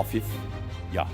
hafif yağ.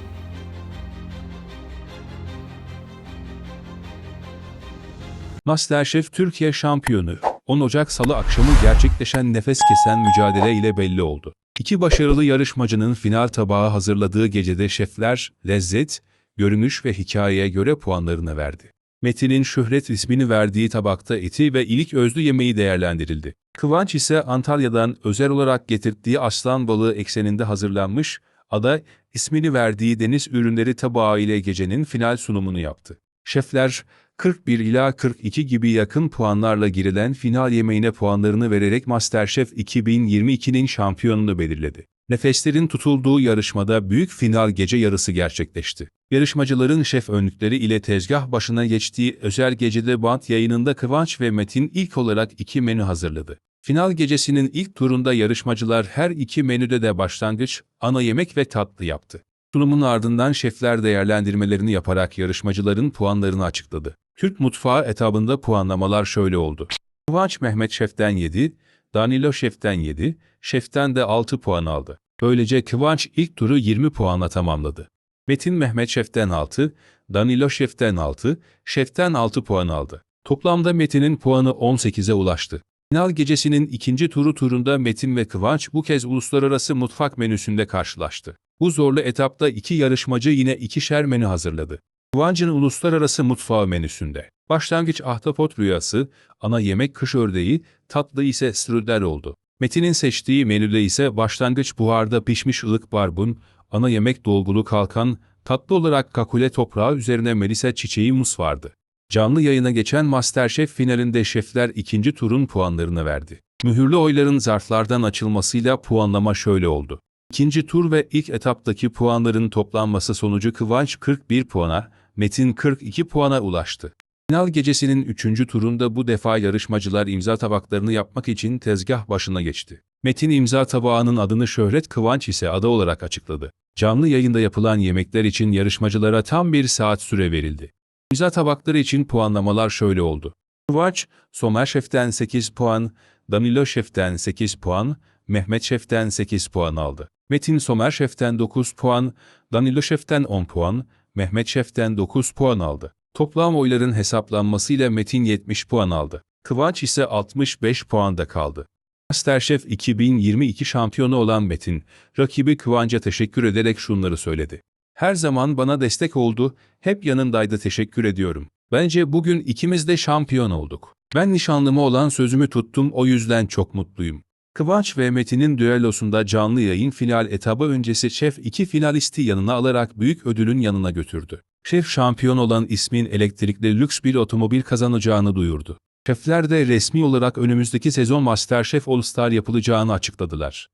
Masterchef Türkiye şampiyonu 10 Ocak Salı akşamı gerçekleşen nefes kesen mücadele ile belli oldu. İki başarılı yarışmacının final tabağı hazırladığı gecede şefler lezzet, görünüş ve hikayeye göre puanlarını verdi. Metin'in şöhret ismini verdiği tabakta eti ve ilik özlü yemeği değerlendirildi. Kıvanç ise Antalya'dan özel olarak getirdiği aslan balığı ekseninde hazırlanmış, ada ismini verdiği deniz ürünleri tabağı ile gecenin final sunumunu yaptı. Şefler 41 ila 42 gibi yakın puanlarla girilen final yemeğine puanlarını vererek MasterChef 2022'nin şampiyonunu belirledi. Nefeslerin tutulduğu yarışmada büyük final gece yarısı gerçekleşti. Yarışmacıların şef önlükleri ile tezgah başına geçtiği özel gecede bant yayınında Kıvanç ve Metin ilk olarak iki menü hazırladı. Final gecesinin ilk turunda yarışmacılar her iki menüde de başlangıç, ana yemek ve tatlı yaptı. Sunumun ardından şefler değerlendirmelerini yaparak yarışmacıların puanlarını açıkladı. Türk mutfağı etabında puanlamalar şöyle oldu. Kıvanç Mehmet Şef'ten 7, Danilo Şef'ten 7, Şef'ten de 6 puan aldı. Böylece Kıvanç ilk turu 20 puanla tamamladı. Metin Mehmet Şef'ten 6, Danilo Şef'ten 6, Şef'ten 6 puan aldı. Toplamda Metin'in puanı 18'e ulaştı. Final gecesinin ikinci turu turunda Metin ve Kıvanç bu kez uluslararası mutfak menüsünde karşılaştı. Bu zorlu etapta iki yarışmacı yine ikişer menü hazırladı. Kıvanç'ın uluslararası mutfağı menüsünde. Başlangıç ahtapot rüyası, ana yemek kış ördeği, tatlı ise strudel oldu. Metin'in seçtiği menüde ise başlangıç buharda pişmiş ılık barbun, ana yemek dolgulu kalkan, tatlı olarak kakule toprağı üzerine melisa çiçeği mus vardı. Canlı yayına geçen Masterchef finalinde şefler ikinci turun puanlarını verdi. Mühürlü oyların zarflardan açılmasıyla puanlama şöyle oldu. İkinci tur ve ilk etaptaki puanların toplanması sonucu Kıvanç 41 puana, Metin 42 puana ulaştı. Final gecesinin üçüncü turunda bu defa yarışmacılar imza tabaklarını yapmak için tezgah başına geçti. Metin imza tabağının adını Şöhret Kıvanç ise ada olarak açıkladı. Canlı yayında yapılan yemekler için yarışmacılara tam bir saat süre verildi. İmza tabakları için puanlamalar şöyle oldu. Kıvanç, Somer Şef'ten 8 puan, Danilo Şef'ten 8 puan, Mehmet Şef'ten 8 puan aldı. Metin Somer Şef'ten 9 puan, Danilo Şef'ten 10 puan, Mehmet Şef'ten 9 puan aldı. Toplam oyların hesaplanmasıyla Metin 70 puan aldı. Kıvanç ise 65 puanda kaldı. Masterchef 2022 şampiyonu olan Metin, rakibi Kıvanç'a teşekkür ederek şunları söyledi. Her zaman bana destek oldu, hep yanındaydı teşekkür ediyorum. Bence bugün ikimiz de şampiyon olduk. Ben nişanlıma olan sözümü tuttum o yüzden çok mutluyum. Kıvanç ve Metin'in düellosunda canlı yayın final etabı öncesi şef iki finalisti yanına alarak büyük ödülün yanına götürdü. Şef şampiyon olan ismin elektrikli lüks bir otomobil kazanacağını duyurdu. Şefler de resmi olarak önümüzdeki sezon Masterchef All Star yapılacağını açıkladılar.